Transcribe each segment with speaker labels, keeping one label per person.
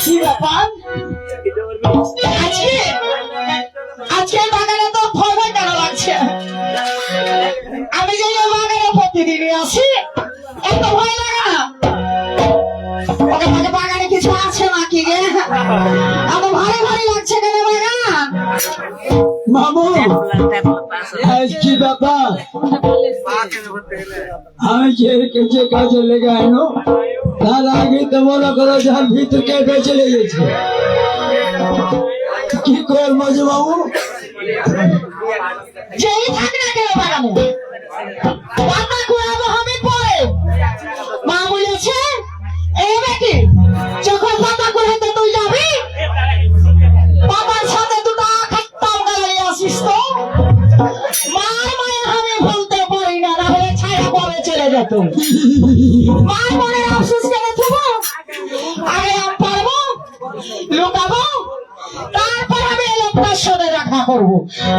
Speaker 1: কি ব্যাপার? আজকে? আজকে বাগানে তো ভয় কেন লাগছে? আমি যে বাগানে প্রতিদিনই আসি, এত ভয় লাগে ওকে আমাকে বাগানে কিছু আছে নাকি গে? এত ভারী ভারী লাগছে কেন বাগান?
Speaker 2: মামু। আজ কি ব্যাপার? আমি যে যে কাজে লেগে আনো তার আগে তো মনে করো যার ভিতরকে বেঁচে লেগেছে। কি করব যে মামু?
Speaker 1: যেই থাক না পরে। মা বলেছে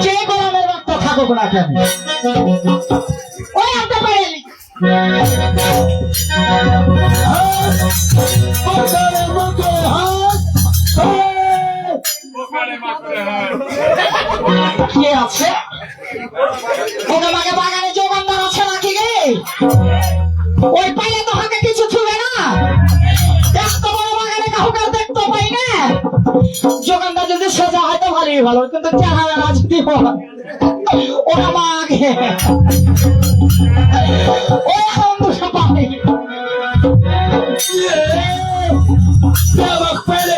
Speaker 1: যে গোলামের রক্ত থাকুক না কেন! কি আছে? আমাকে বাগানে যোগানদার আছে নাকি গে ওই পাইলে তো হাতে কিছু ছুবে না। এত বড় বাগানে কাউকে আর দেখতে পাই যোগানদার যদি ভালোই ভালো কিন্তু চেহারা রাজনীতি ওরা মাকে মাগে ওই Yeah, yeah, yeah,
Speaker 2: yeah, yeah, পেলে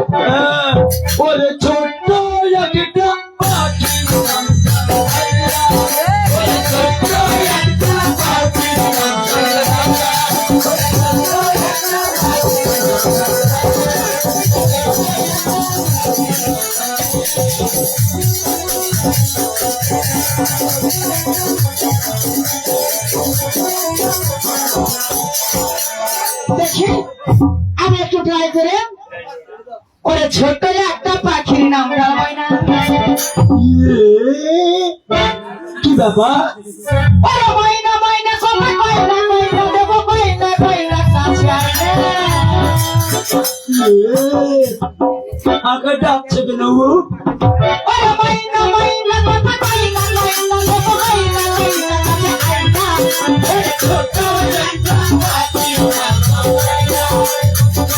Speaker 2: রে
Speaker 1: মারা
Speaker 2: আহ! ওরে ছোট্ট একটা পাখির নাম সাথে ভাইয়া ওরে ছোট্ট একটা পাখির নাম সাথে
Speaker 1: দেখি আমি একটু ট্রাই করে ওরে ছোট্ট একটা পাখির নাম!
Speaker 2: কি ব্যাপার
Speaker 1: ওরে ময়না ময়না কবে ময়না ময়না দেবো ময়না ময়না কাছে আয় না।
Speaker 2: আগে ডাকছে কেন
Speaker 1: ওরে ময়না ময়না কথা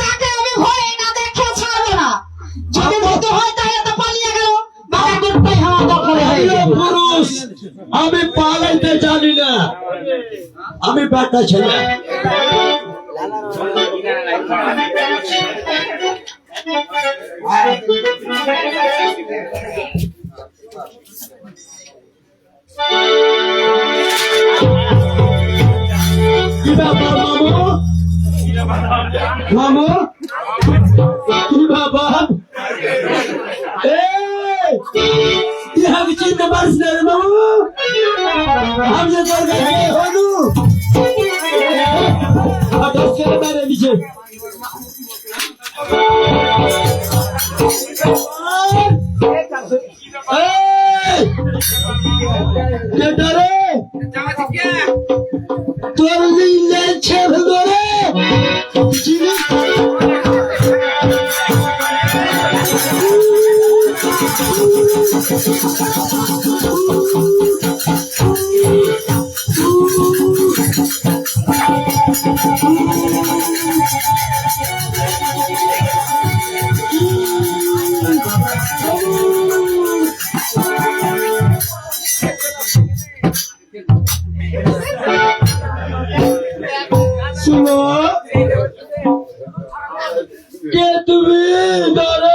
Speaker 1: তাকে আমি ভয়ে না দেখে ছাড়বো না। যদি ভীতু হয় তাহলে তো পালিয়ে গেল। বাবা দুটাই
Speaker 2: পুরুষ, আমি পালাইতে জানি না। আমি বেটা ছেলে। Thank you. কে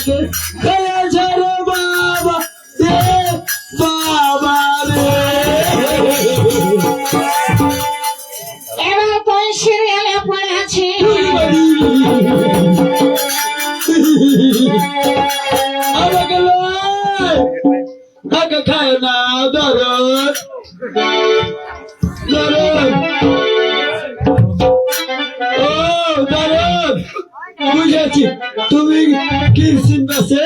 Speaker 2: আমার দাদাকে রে বাবা রে বাবা রে।
Speaker 1: এবার তুই সিরিয়ালে পড়েছি
Speaker 2: আমাকে লয় কাকে খায় না দরদ তুমি কি চিনতেছে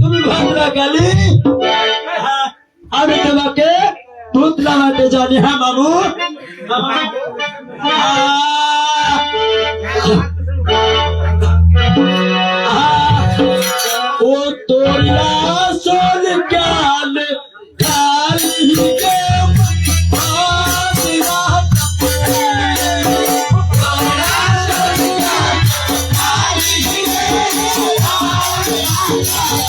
Speaker 2: তুমি ভাবলা কালি আমি তোমাকে দুধ লাগাতে জানি হ্যাঁ মামু Yeah.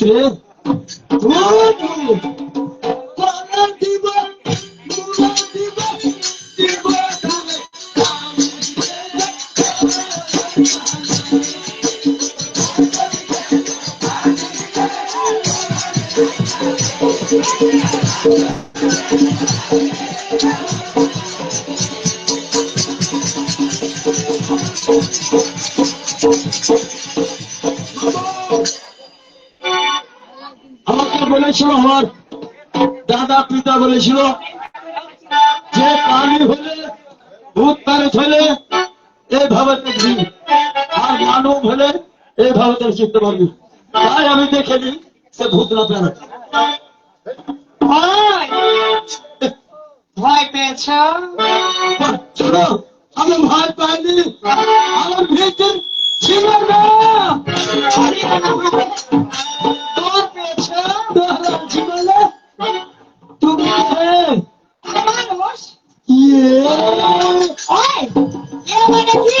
Speaker 2: আরে এইভাবে তার শিখতে পারবি তাই আমি দেখে সে না প্যারেত
Speaker 1: ভয়! ভয় পেয়েছ?
Speaker 2: আমি ভয় পাইনি। আমার ভিতর ছিল না।
Speaker 1: ডর পেয়েছ?
Speaker 2: ছিল না। তুমি
Speaker 1: মানুষ
Speaker 2: ইয়ে।
Speaker 1: ওই এ মানে কি?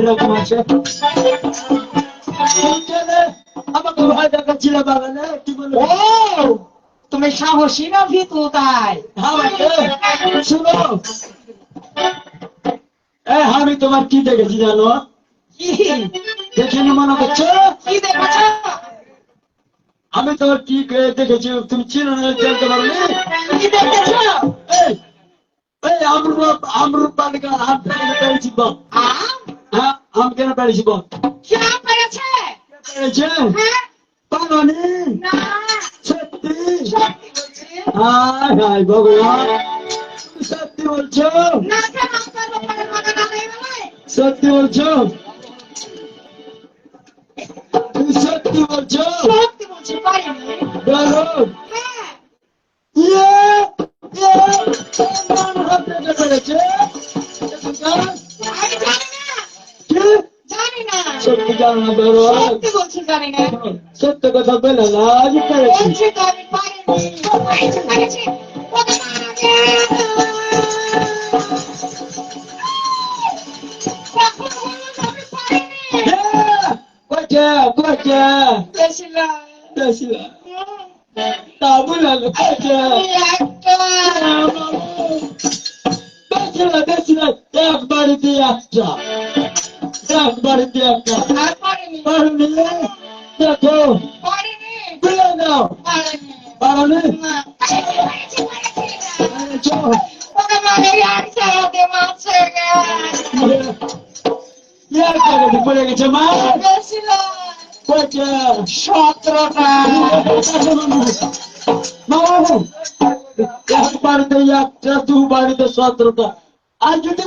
Speaker 2: তিন আছে? আমাকে ভয় দেখাচ্ছিল বাগানে কি বলে
Speaker 1: তুমি সাহসী না ভিতু তাই?
Speaker 2: শুনো। আমি তোমার কি দেখেছি জানো?
Speaker 1: কি?
Speaker 2: দেখে নি মনে করছ
Speaker 1: কি দেখেছ?
Speaker 2: আমি তোমার কি দেখেছি? তুমি চিনো না জানতে পারবে
Speaker 1: কি দেখেছ?
Speaker 2: এই এই আমরূপ আমরূপ বালিকা হাত পেয়েছি
Speaker 1: আম
Speaker 2: হ্যাঁ কেন পেয়েছি বল
Speaker 1: কি আম পেরেছে
Speaker 2: পেয়েছে
Speaker 1: হ্যাঁ
Speaker 2: পানি
Speaker 1: না
Speaker 2: সত্যি
Speaker 1: সত্যি বলছি
Speaker 2: হায় হায় ভগবান সত্যি বলছো
Speaker 1: হয়ে
Speaker 2: সত্যি বলছো তুমি সত্যি বলছো বলো
Speaker 1: হ্যাঁ
Speaker 2: ইয়ে ইয়ে মান হাত পেরেছে
Speaker 1: জানি না
Speaker 2: কি
Speaker 1: জানি না
Speaker 2: সত্যি জানো না বলো
Speaker 1: সত্যি বলছি জানি না
Speaker 2: সত্য কথা বলে না আজ পেরেছি
Speaker 1: বলছি তো আমি পারিনি পারিছি পারিছি ওকে মারা গেছে এখন বলুন আমি পারিনি
Speaker 2: কোচে কোচে
Speaker 1: বেশি
Speaker 2: এক বাড়িতে
Speaker 1: আর পারিনি।
Speaker 2: দেখো।
Speaker 1: পারিনি।
Speaker 2: বলে দাও
Speaker 1: পারিনি।
Speaker 2: পারনি
Speaker 1: সতেরোটা
Speaker 2: বাড়িতে একটা দু বাড়িতে সতেরোটা।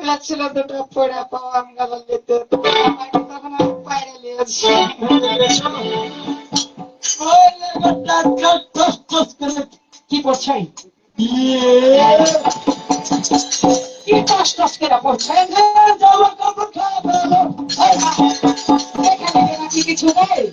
Speaker 1: বলেছিল দুটো পড়ে পাওয়া আমি গেল যেতে আমাকে তখন আমি
Speaker 2: টস করে
Speaker 1: কি করছে?
Speaker 2: দিয়ে
Speaker 1: কি টস করে নাকি কিছু নেই?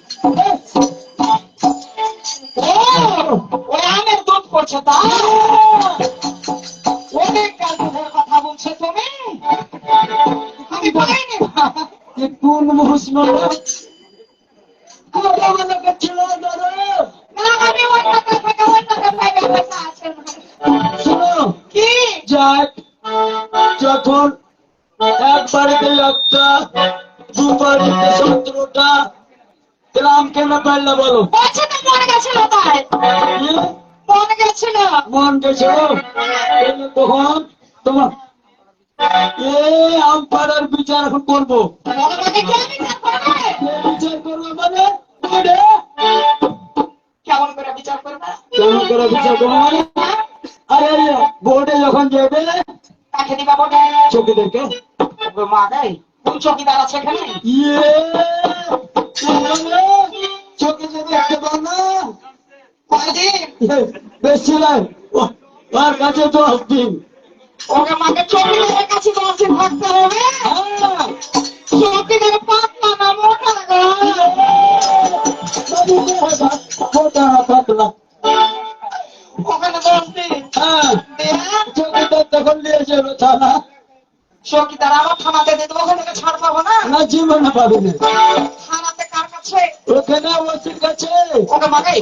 Speaker 2: যাক যখন এক বাড়িতে একটা দু বাড়িতে কেন পারলে বলো
Speaker 1: মনে গেছিল তাই মনে গেছিল
Speaker 2: তখন তোমার এ, আম পাড়ার বিচার করব।
Speaker 1: করে বিচার
Speaker 2: মানে আরে বোর্ডে যখন যাবে
Speaker 1: দিবা মা দেয় কোন চকিদার আছে এখানে
Speaker 2: ইয়ে চোখে যদি একটা পান না বেশি নাই ওর কাছে দশ দিন
Speaker 1: ওকে মাকে চকিদারের কাছে তোমাকে থাকতে হবে
Speaker 2: হ্যাঁ
Speaker 1: পাতলা না মোটা
Speaker 2: মোটা পাতলা
Speaker 1: ওখানে দিন
Speaker 2: হ্যাঁ তখন নিয়ে যাবে
Speaker 1: আমার থানাতে দিয়ে দেবো ওখানে ছাড় পাবো না?
Speaker 2: না জীবনে পাবে না।
Speaker 1: থানাতে কার কাছে?
Speaker 2: ওখানে ওসির কাছে।
Speaker 1: ওকে মাকে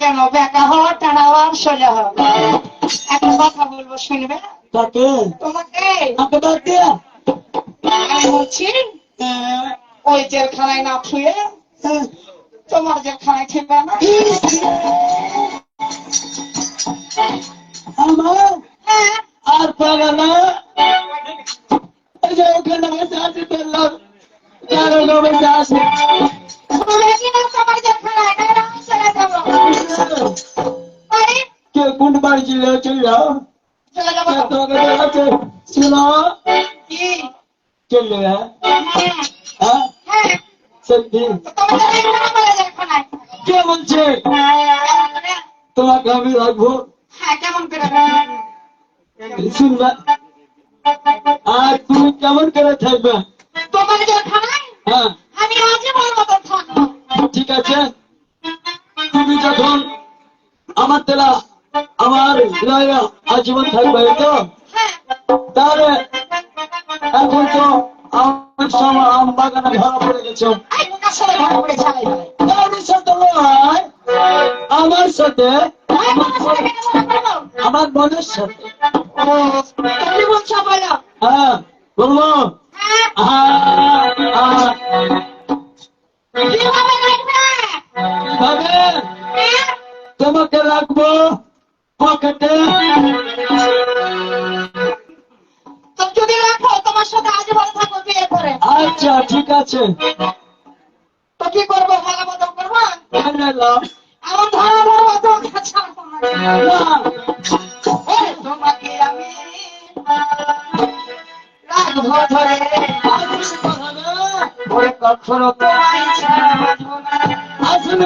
Speaker 1: কেন? বেকা টানা সোজা একটা কথা বলব শুনবে? তোমাকে?
Speaker 2: আমাকে ডাক দিয়া
Speaker 1: আমি বলছি ওই জেলখানায় না শুয়ে তোমার জেলখানায় খেলবে না?
Speaker 2: আমার
Speaker 1: হ্যাঁ।
Speaker 2: আর পারা না ওখানে বসে আছে
Speaker 1: কি
Speaker 2: কোন বাড়ি ছিল চলে
Speaker 1: চলে
Speaker 2: হ্যাঁ
Speaker 1: হ্যাঁ
Speaker 2: হ্যাঁ
Speaker 1: হ্যাঁ
Speaker 2: সত্যি কে বলছে? তোমাকে আমি রাখব।
Speaker 1: হ্যাঁ
Speaker 2: শুনবা আর তুমি কেমন করে থাকবে?
Speaker 1: তোমার জেলখানায়
Speaker 2: হ্যাঁ।
Speaker 1: আমি আজীবন মতো থাকব
Speaker 2: ঠিক আছে। তুমি যখন আমার তেলা আমার আজীবন থাকবে তো?
Speaker 1: হ্যাঁ।
Speaker 2: তাহলে এখন তো আমার সময় আম বাগানে ধরা পড়ে গেছে।
Speaker 1: ভাই
Speaker 2: সাথে আমার সাথে আমার মনের সাথে।
Speaker 1: তুমি বলছো বলো।
Speaker 2: হ্যাঁ বলব
Speaker 1: হ্যাঁ হ্যাঁ?
Speaker 2: তোমাকে রাখব পকেটে
Speaker 1: তো যদি রাখো তোমার সাথে আজীবন থাকব বিয়ে করে
Speaker 2: আচ্ছা ঠিক আছে
Speaker 1: তো কি করব ভালো মতো করব
Speaker 2: এনে নাও।
Speaker 1: এমন ধরা ধরবো তো ছাড়বো না
Speaker 2: না,
Speaker 1: ওরে তোমাকে আমি রাখব ধরে।
Speaker 2: না আসলে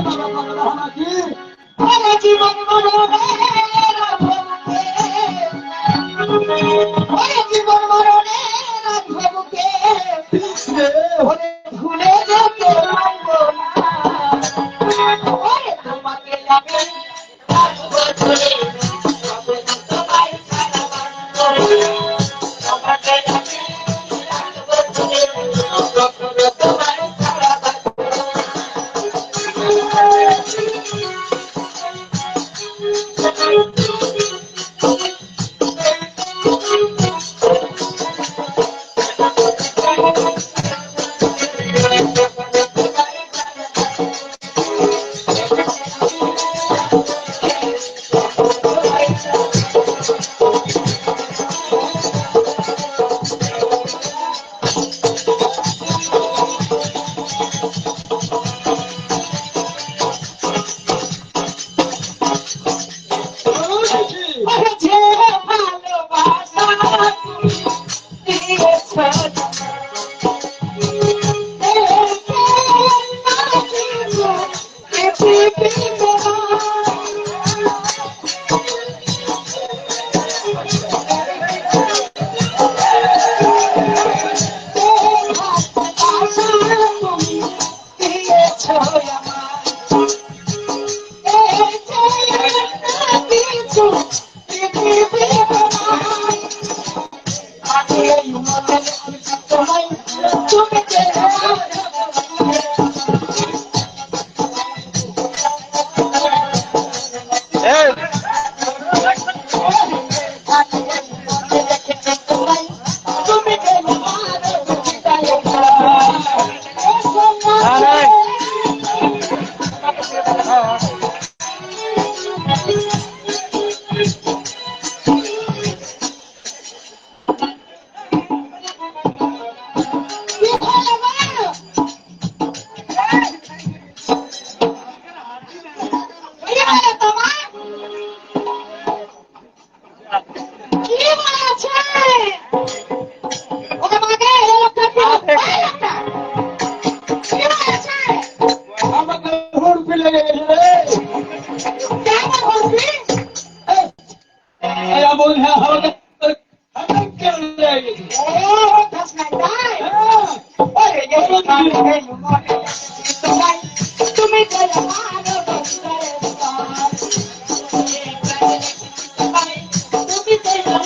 Speaker 1: Thank you.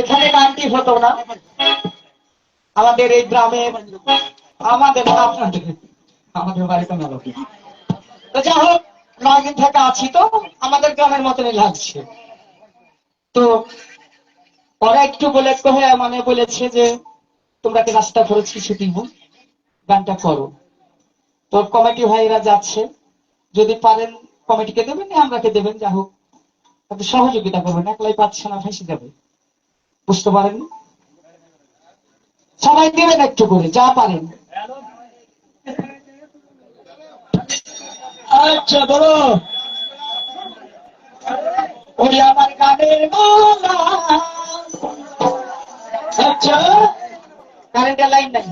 Speaker 1: এখানে গানটি হতো না। আমাদের এই গ্রামে, আমাদের আমাদের বাড়িতে মেলো তো যাই হোক নয় থেকে আছি তো, আমাদের গ্রামের মতনই লাগছে। তো ওরা একটু বলে কহে মানে বলেছে যে, তোমরা কি রাস্তা করেছি শুটিং গানটা করো। তো কমিটি ভাইরা যাচ্ছে। যদি পারেন, কমিটিকে দেবেন আমরাকে দেবেন যা হোক। সহযোগিতা করবেন, একলাই পাচ্ছে না ফেসে যাবে। বুঝতে পারেন সবাই দেবেন একটু করে, যা পারেন।
Speaker 2: আচ্ছা বলো।
Speaker 1: ওই আমার গানের
Speaker 2: আচ্ছা
Speaker 1: কারেন্টের লাইন নাই।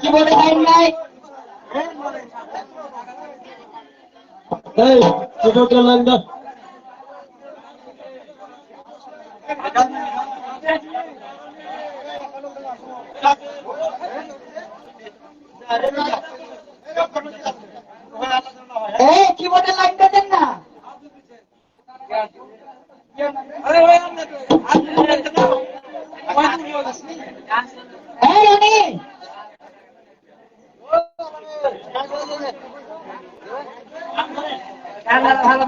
Speaker 1: কি বলে লাইন নাই।
Speaker 2: এই, ছোট লাইনটা
Speaker 1: এই কি বলে লাইনটা দেন না?
Speaker 3: ভালো